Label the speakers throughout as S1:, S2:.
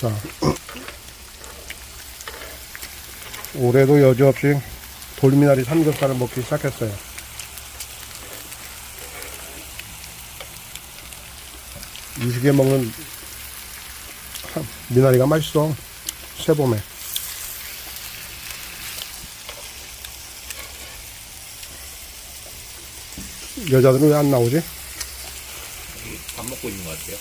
S1: 자. 올해도 여지없이 돌미나리 삼겹살을 먹기 시작했어요. 이 시기에 먹는 하- 미나리가 맛있어. 새봄에. 여자들은 왜 안 나오지?
S2: 밥 먹고 있는 것 같아요.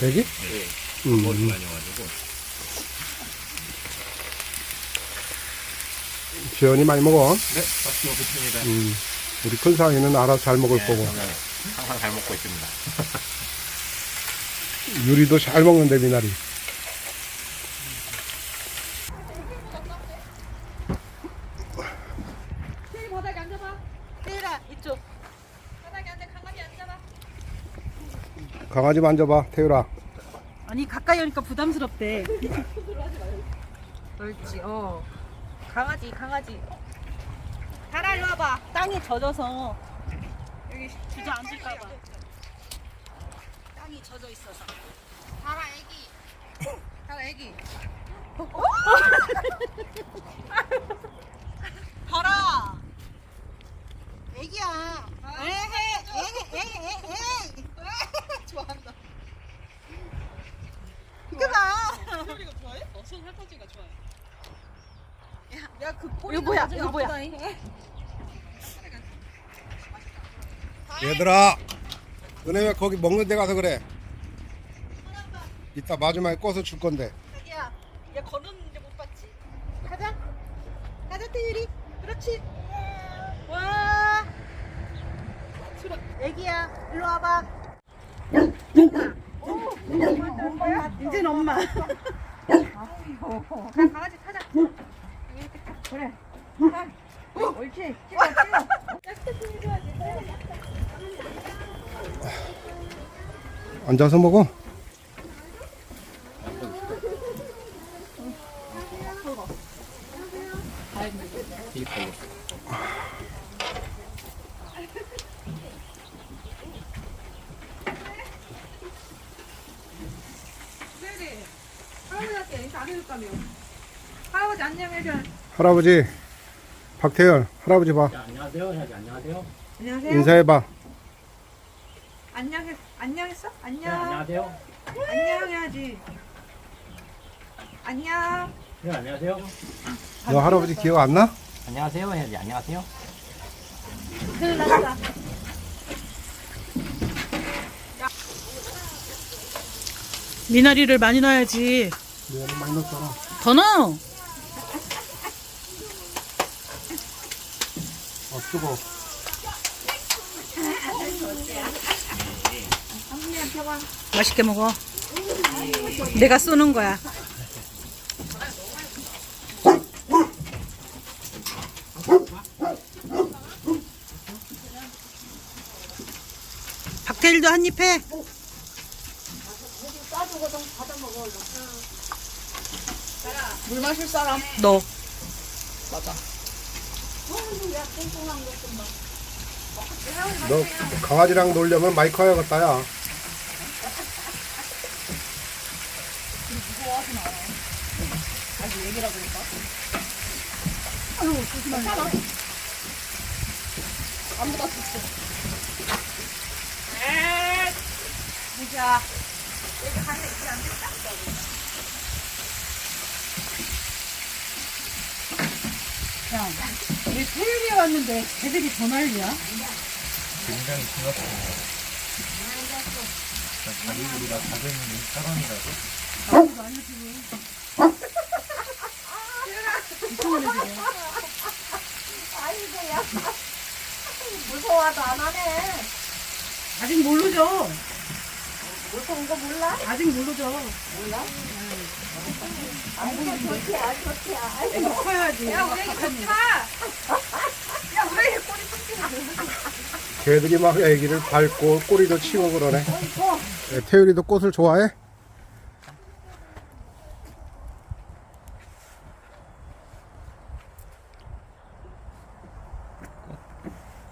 S1: 백이?
S2: 네.
S1: 음.
S2: 머리 많이 와가지고.
S1: 지연이 많이 먹어.
S2: 네, 맛있게 먹겠습니다.
S1: 음, 우리 큰 상이는 알아서 잘 먹을
S2: 네,
S1: 거고.
S2: 저는 항상 잘 먹고 있습니다.
S1: 유리도 잘 먹는데, 미나리.
S3: 세리 바닥에 앉아봐. 세일아 이쪽. 바닥에 앉아 강아지 앉아봐.
S1: 강아지 만져봐, 태율아.
S3: 아니 가까이 오니까 부담스럽대. 그렇지. 어. 강아지 강아지. 달아 일로 와봐. 땅이 젖어서 여기 주저앉을까봐. 땅이 젖어 있어서. 달아 애기. 달아 애기. 달아. 애기야. 에헤 에헤 에헤 에헤. 좋아한다. 이거 봐.
S4: 소리가 좋아해? 어, 손 핥아주기가 좋아해.
S3: 야, 그 이거 뭐야? 이거 뭐야?
S1: 얘들아, 너네 왜 거기 먹는 데 가서 그래? 이따 마지막에 꺼서 줄 건데.
S3: 자기야, 얘 걸었는데 못 봤지? 가자. 가자, 태율이. 그렇지. 와. 들어. 애기야, 일로 와봐. 이젠 엄마. 가, 강아지 타자. 그래. 옳지.
S1: 앉아서 먹어.
S3: 안. 할아버지 안녕해줘.
S1: 할아버지, 박태열, 할아버지 봐.
S2: 자, 안녕하세요. 안녕하세요.
S3: 안녕하세요.
S1: 인사해 봐.
S3: 안녕해. 안녕했어?
S2: 네,
S3: 안녕.
S2: 안녕하세요.
S3: 안녕해야지. 안녕.
S2: 네, 안녕하세요.
S1: 너 할아버지 기억 안 나?
S2: 안녕하세요. 해야지 안녕하세요.
S3: 큰일 났다.
S4: 미나리를 많이 넣어야지.
S1: 미나리 많이 넣었잖아.
S4: 더 넣어.
S1: 어, 뜨거.
S4: 맛있게 먹어. 내가 쏘는 거야. 박태일도 한 입 해.
S3: 물 마실 사람?
S4: 너.
S1: 너 강아지랑 놀려면 마이크 해야겠다, 야.
S3: 보자.
S4: 야, 우리 태일이 왔는데 애들이 더 난리야.
S2: 굉장히 반갑습니다. 자기들이가 작은 사람이라서.
S3: 무서워도 안 하네.
S4: 아직 모르죠.
S3: 무서운 거 몰라?
S4: 아직 모르죠.
S3: 아이고, 좋지야, 좋지야. 아이고,
S4: 커야지.
S3: 야, 우리 애기 좋다. 야, 우리 애기 꼬리 뜯기는
S1: 걔들이 막 애기를 밟고 꼬리도 치고 그러네. 네, 태율이도 꽃을 좋아해?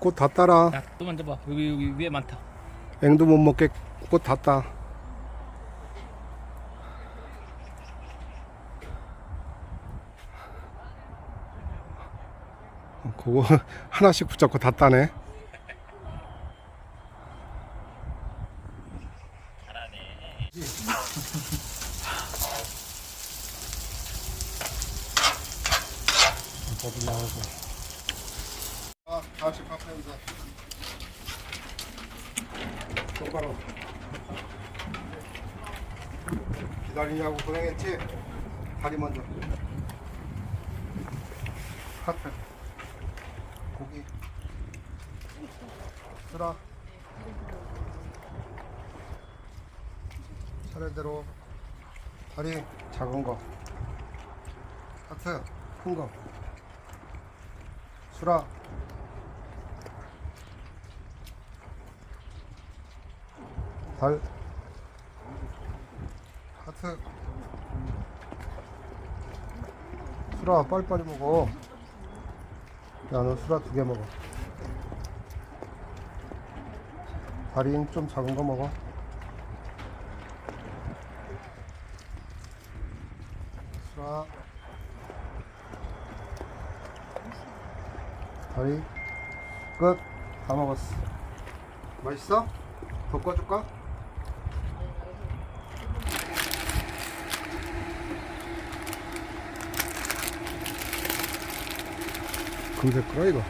S1: 꽃 다 따라.
S2: 야, 또 만져봐. 여기 여기 위에 많다.
S1: 앵도 못 먹게 꽃 탔다 그거 하나씩 붙잡고 다 따네 아, 다시 파파입니다. 똑바로. 기다리냐고 고생했지? 다리 먼저. 하트. 고기. 쓰라. 차례대로 다리 작은 거. 하트 큰 거. 수라. 달. 하트. 수라 빨리빨리 먹어. 야, 너 수라 두 개 먹어. 다리는 좀 작은 거 먹어. 수라. 다리. 끝. 다 먹었어. 맛있어? 볶아줄까? 금세 끓어 이거.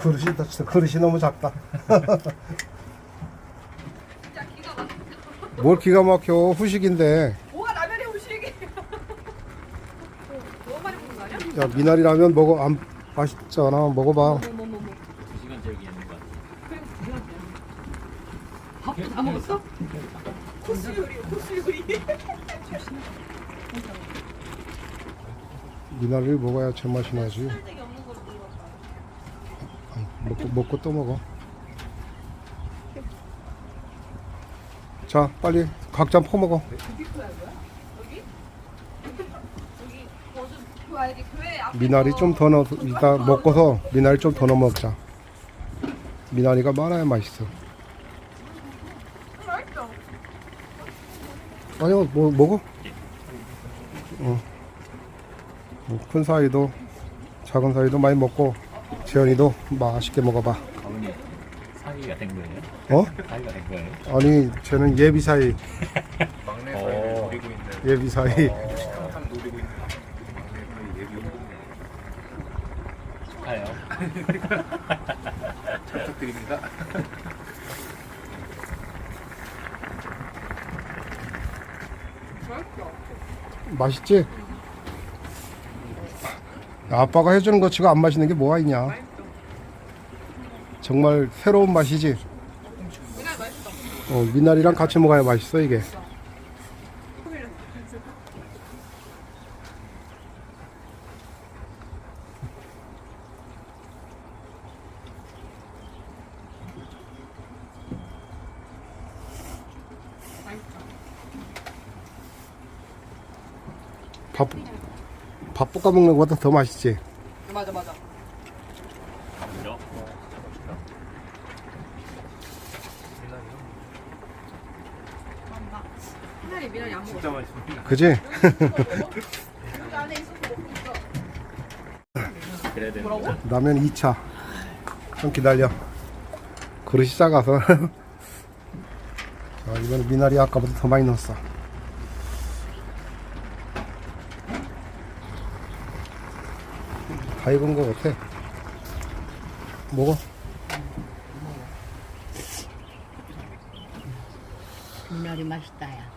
S1: 그릇이 그릇이 너무 작다. 뭘 기가 막혀. 후식인데
S3: 뭐가 라면에 후식이? 너무 많이 먹는 거 아니 야?
S1: 야 미나리 라면 먹어 안 맛있잖아 먹어봐.
S3: 밥도 다 먹었어? 코스 요리, 코스 요리.
S1: 미나리를 먹어야 제맛이 나지. 먹고, 먹고 또 먹어. 자, 빨리 각자 퍼먹어.
S3: 여기? 여기 교회 앞에
S1: 미나리 좀 더 넣어, 이따 먹고서 미나리 좀 더 넣어 먹자. 미나리가 많아야 맛있어.
S3: 맛있어.
S1: 아니요, 뭐, 먹어. 어. 뭐큰 사이도, 작은 사이도 많이 먹고, 지연이도 맛있게 먹어봐.
S2: 사이가 된 거예요?
S1: 어?
S2: 사이가 된 거예요?
S1: 아니, 쟤는 예비 사이,
S5: 막내
S2: 어.
S5: 사이를 노리고 있는
S1: 예비 사이.
S5: 항상 노리고 있는 막내 사이 예비
S2: 축하해요.
S5: 잘 부탁드립니다.
S1: 맛있지? 아빠가 해주는 거 치고 안 맛있는 게 뭐가 있냐? 정말 새로운 맛이지? 어, 미나리랑 같이 먹어야 맛있어 이게 밥, 밥 볶아 먹는 것보다 더 맛있지?
S3: 맞아 맞아. 미나리 미나리 안 먹어.
S5: 진짜 맛있습니다.
S1: 그지?
S3: 여기 안에 있어서 먹고 있어.
S2: 그래야 되는 거죠?
S1: 라면 2차 좀 기다려 그릇이 작아서 자 이거는 미나리 아까보다 더 많이 넣었어 다 익은 거 같아. 먹어.
S4: 미나리 맛있다 야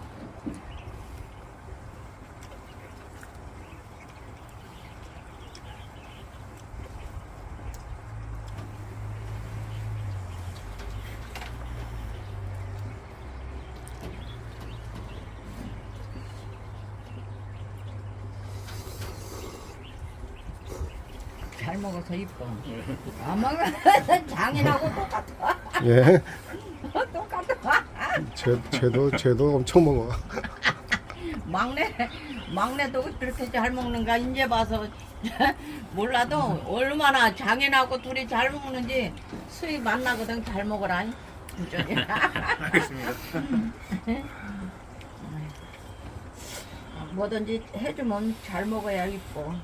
S4: 잘 먹어서 이뻐. 안 먹으면 장인하고 똑같아.
S1: 예
S4: 똑같아.
S1: 쟤, 쟤도 쟤도 엄청 먹어
S6: 막내 막내도 그렇게 잘 먹는가 이제 봐서 몰라도 얼마나 장인하고 둘이 잘 먹는지 수입 만나거든 잘 먹어라 부전이
S5: 알겠습니다.
S6: 뭐든지 해주면 잘 먹어야 이뻐